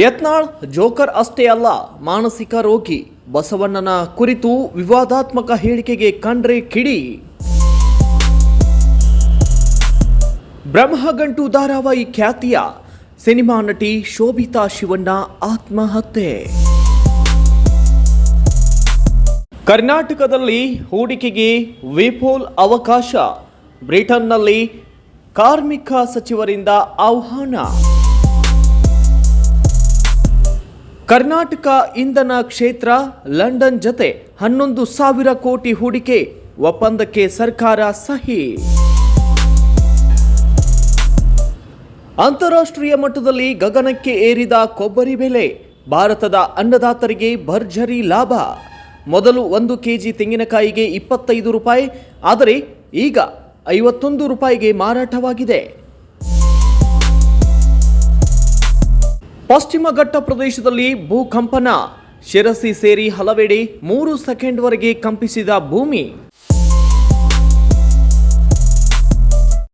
Yatnal joker ಅಷ್ಟೇ ಅಲ್ಲ, ಮಾನಸಿಕ ರೋಗಿ. ಬಸವಣ್ಣನ ಕುರಿತು ವಿವಾದಾತ್ಮಕ ಹೇಳಿಕೆಗೆ ಕಂಡ್ರೆ ಕಿಡಿ. ಬ್ರಹ್ಮಗಂಟು ಧಾರಾವಾಹಿ ಖ್ಯಾತಿಯ ಸಿನಿಮಾ ನಟಿ ಶೋಭಿತಾ ಶಿವಣ್ಣ ಆತ್ಮಹತ್ಯೆ. ಕರ್ನಾಟಕದಲ್ಲಿ ಹೂಡಿಕೆಗೆ ವಿಪುಲ್ ಅವಕಾಶ. ಬ್ರಿಟನ್ನಲ್ಲಿ ಕಾರ್ಮಿಕ ಸಚಿವರಿಂದ ಆಹ್ವಾನ. ಕರ್ನಾಟಕ ಇಂಧನ ಕ್ಷೇತ್ರ ಲಂಡನ್ ಜತೆ ಹನ್ನೊಂದು ಸಾವಿರ ಕೋಟಿ ಹೂಡಿಕೆ. ಒಪ್ಪಂದಕ್ಕೆ ಸರ್ಕಾರ ಸಹಿ. ಅಂತಾರಾಷ್ಟ್ರೀಯ ಮಟ್ಟದಲ್ಲಿ ಗಗನಕ್ಕೆ ಏರಿದ ಕೊಬ್ಬರಿ ಬೆಲೆ. ಭಾರತದ ಅನ್ನದಾತರಿಗೆ ಭರ್ಜರಿ ಲಾಭ. ಮೊದಲು ಒಂದು ಕೆಜಿ ತೆಂಗಿನಕಾಯಿಗೆ ಇಪ್ಪತ್ತೈದು ರೂಪಾಯಿ, ಆದರೆ ಈಗ ಐವತ್ತೊಂದು ರೂಪಾಯಿಗೆ ಮಾರಾಟವಾಗಿದೆ. ಪಶ್ಚಿಮ ಘಟ್ಟ ಪ್ರದೇಶದಲ್ಲಿ ಭೂಕಂಪನ ಶಿರಸಿ ಸೇರಿ ಹಲವೆಡೆ ಮೂರು ಸೆಕೆಂಡ್ವರೆಗೆ ಕಂಪಿಸಿದ ಭೂಮಿ.